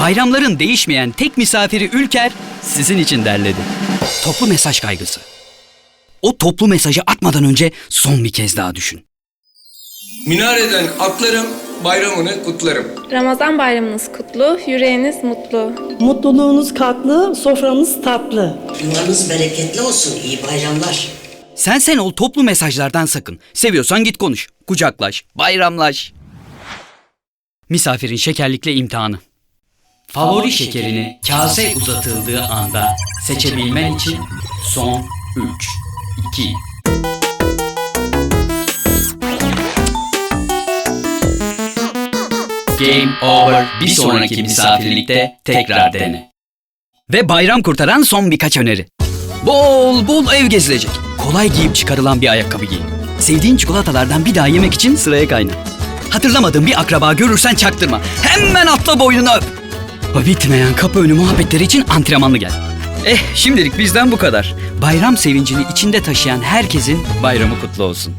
bayramların değişmeyen tek misafiri Ülker sizin için derledi. Toplu mesaj kaygısı. O toplu mesajı atmadan önce son bir kez daha düşün. Minareden atlarım, bayramını kutlarım. Ramazan bayramınız kutlu, yüreğiniz mutlu. Mutluluğunuz katlı, sofranız tatlı. Yuvanız bereketli olsun. İyi bayramlar. Sen sen ol toplu mesajlardan sakın. Seviyorsan git konuş, kucaklaş, bayramlaş. Misafirin şekerlikle imtihanı. Favori şekerini kase uzatıldığı anda seçebilmen için son 3, 2, Game over. Bir sonraki misafirlikte tekrar dene. Ve bayram kurtaran son birkaç öneri. Bol bol ev gezilecek. Kolay giyip çıkarılan bir ayakkabı giyin. Sevdiğin çikolatalardan bir daha yemek için sıraya kayna. Hatırlamadığın bir akraba görürsen çaktırma. Hemen atla boynuna öp. Bitmeyen kapı önü muhabbetleri için antrenmanlı gel. Eh şimdilik bizden bu kadar. Bayram sevincini içinde taşıyan herkesin bayramı kutlu olsun.